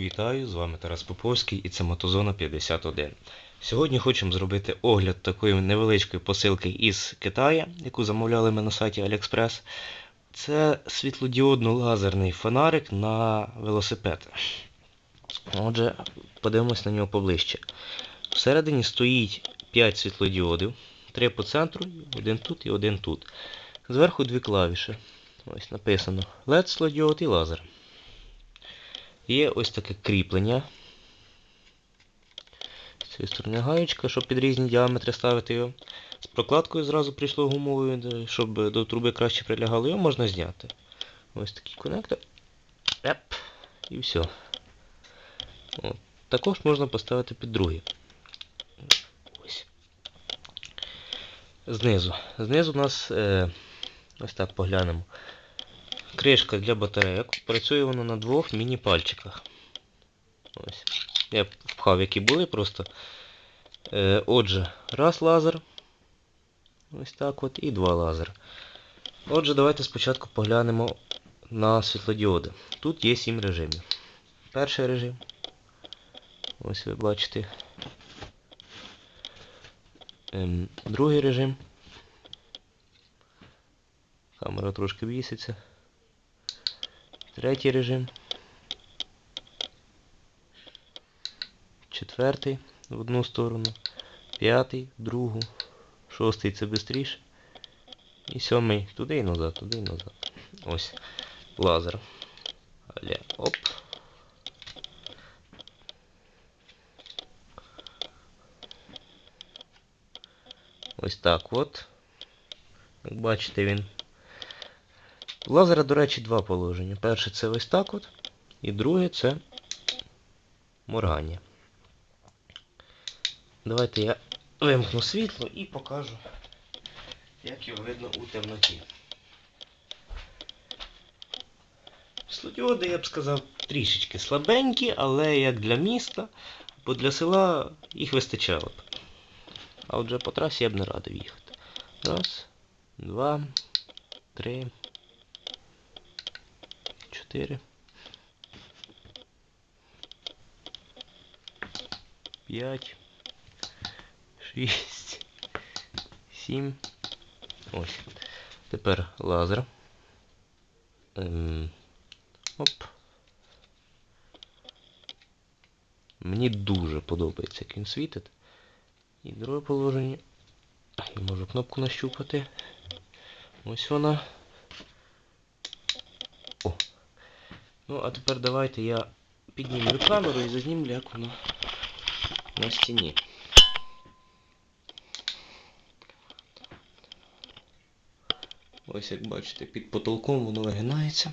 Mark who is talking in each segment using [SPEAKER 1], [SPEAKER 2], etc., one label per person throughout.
[SPEAKER 1] Вітаю, з вами Тарас Поповський і це Мотозона 51. Сьогодні хочемо зробити огляд такої невеличкої посилки із Китаю, яку замовляли ми на сайті AliExpress. Це світлодіодно-лазерний фонарик на велосипед. Отже, подивимось на нього поближче. Всередині стоїть 5 світлодіодів, 3 по центру, один тут і один тут. Зверху дві клавіші. Ось написано LED світлодіод і лазер. Є ось таке кріплення. З цієї сторони гаєчка, щоб під різні діаметри ставити його. З прокладкою зразу прийшло гумовою, щоб до труби краще прилягало, його можна зняти. Ось такий конектор. Еп. І все. От. Також можна поставити під другий. Ось. Знизу. Знизу у нас е, ось так поглянемо. Кришка для батарейок. Працює воно на двох міні-пальчиках. Я впхав, які були просто. Е, отже, раз лазер. Ось так от. І два лазер. Отже, давайте спочатку поглянемо на світлодіоди. Тут є 7 режимів. Перший режим. Ось ви бачите. Ем, другий режим. Камера трошки віситься. Третій режим. Четвертий в одну сторону. П'ятий в другу. Шостий це швидше. І сьомий туди і назад, туди і назад. Ось. Лазер. Аля. Оп. Ось так от. Як бачите, він у лазера, до речі, два положення. Перше це ось так от, і друге це моргання. Давайте я вимкну світло і покажу, як його видно у темноті. Світлодіоди, я б сказав, трішечки слабенькі, але як для міста, бо для села їх вистачало б. А отже по трасі я б не радив їхати. Раз, два, три. 4. 5. 6. 7. Ось. Тепер лазер. Ем, Оп. Мені дуже подобається, як він світить. І друге положення. Я можу кнопку нащупати. Ось вона. Ну, а тепер давайте я піднімлю камеру і зазнімлю, як воно на стіні. Ось як бачите, під потолком воно вигинається.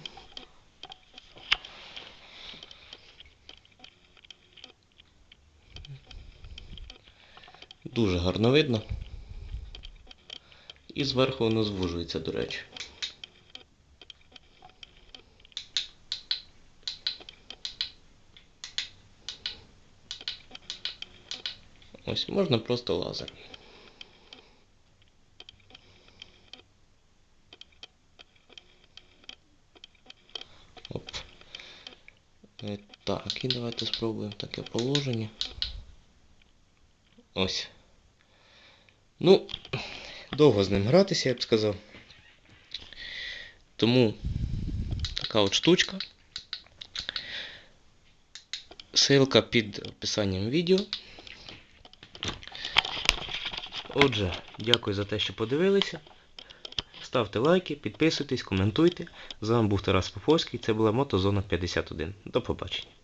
[SPEAKER 1] Дуже гарно видно. І зверху воно звужується, до речі. Ось можна просто лазер. Оп. Е, Так, і давайте спробуємо таке положення. Ось. Ну, довго з ним гратися, я б сказав. Тому така от штучка. Ссылка під описанням відео. Отже, дякую за те, що подивилися. Ставте лайки, підписуйтесь, коментуйте. З вами був Тарас Поповський. Це була Мотозона 51. До побачення.